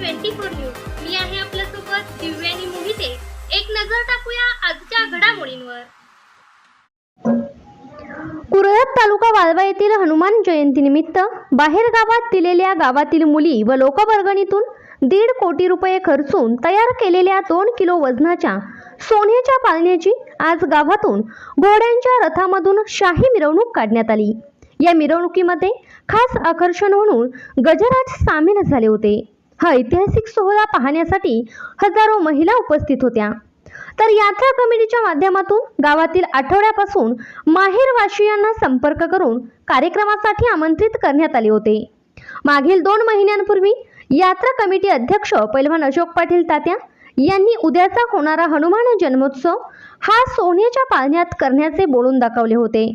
Twenty four news. मी आहे आपल्यासोबत दिव्यानी मोहिते. एक नजर टाकूया आजच्या घडामोडींवर. कुरळप तालुका वाळवा येथील हनुमान जयंतीनिमित्त बाहेर गावात दिलेल्या गावातील मुली व लोकवर्गणीतून दीड कोटी रुपये खर्चून तयार केलेल्या दोन किलो वजनाच्या सोन्याच्या पाळण्याची आज गावातून घोड्यांच्या रथामधून शाही मिरवणूक काढण्यात आली. या मिरवणुकीमध्ये खास आकर्षण म्हणून गजराज सामील झाले होते. हा ऐतिहासिक सोहळा पाहण्यासाठी हजारो महिला उपस्थित होत्या. तर यात्रा कमिटीच्या माध्यमातून गावातील आठवड्यापासून माहेरवाशियांना संपर्क करून कार्यक्रमासाठी आमंत्रित करण्यात आले होते. मागील दोन महिन्यांपूर्वी यात्रा कमिटी अध्यक्ष पैलवान अशोक पाटील तात्या यांनी उद्याचा होणारा हनुमान जन्मोत्सव हा सोन्याच्या पाळण्यात करण्याचे बोलून दाखवले होते.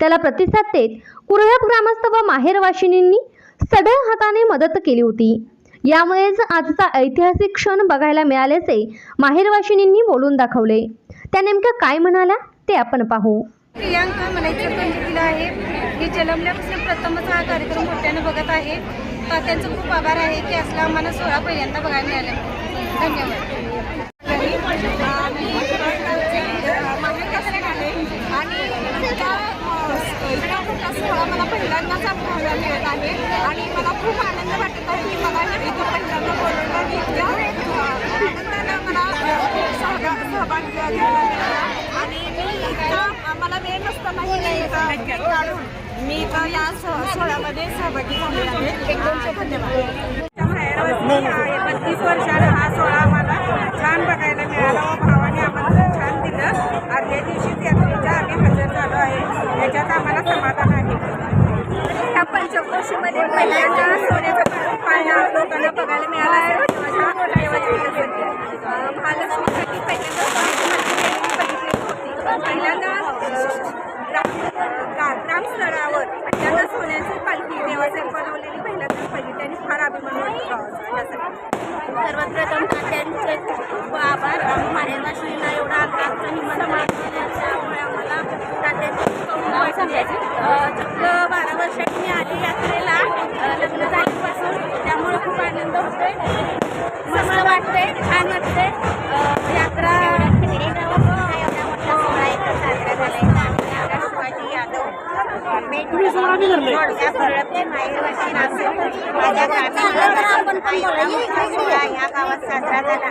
त्याला प्रतिसाद देत कुरळप ग्रामस्थ व माहेरवाशिनींनी सढळ हाताने मदत केली होती. यामुळेच आजचा ऐतिहासिक क्षण बघायला मिळाल्याचे माहेरवाशिनींनी बोलून दाखवले. त्या नेमक्या काय म्हणाल्या ते आपण पाहू. प्रियांका म्हणायचं पंचवीला आहे. मी जन्मल्यापासून प्रथमच हा कार्यक्रम मोठ्यानं बघत आहे. तात्यांचं खूप आभार आहे की असला आम्हाला सोळा पहिल्यांदा बघायला मिळाला. धन्यवाद. सोहळा मला पहिल्यांदाच अनुभवायला मिळत आहे. आणि मला खूप आनंद वाटत आहे की मला इथं पहिल्यांदा बोलवलं इतक्या आनंदानं मला सहभाग सहभाग घ्यायला मिळाला आणि मी इतकं मला वेळ नसताना ही इथं काढून मी इथं या सोहळ्यामध्ये सहभागी झाले आहे. धन्यवाद. बत्तीस वर्षाला हा सोहळा आम्हाला छान बघायला मिळाला व भावाने आम्हाला छान दिलं. आदल्या दिवशीच यात्रेच्या आम्ही हजर झालो आहे. याच्यात आम्हाला समाधान आहे. ह्या पंचक्रोशीमध्ये पहिल्यांदा सोन्याचा पाळणा लोकांना बघायला मिळाला आहे माझ्या देवाच्या इथं. अं, महालक्ष्मीसाठी पहिल्यांदा सोन्याची माती त्यांनी बघितली होती पहिल्यांदा अं, ग्राम ग्रा- ग्रामस्तरावर त्यांना सोन्याची पालखी देवासाठी बनवलेली पहिल्यांदा पहिली त्यांनी फार अभिमान वाटतो सर्वप्रथम त्यांचे खूप आभार. आम्ही मारेवाशीला एवढा आग्रह हिंमत मारल्यामुळे आम्हाला तात्यांचे खूप वाटते चक्क बारा वर्षांनी मी आली यात्रेला. लग्न झाल्यापासून त्यामुळे खूप आनंद होतोय. मस्त वाटते छान वाटते यात्रा माझ्या या गावात साजरा झाला.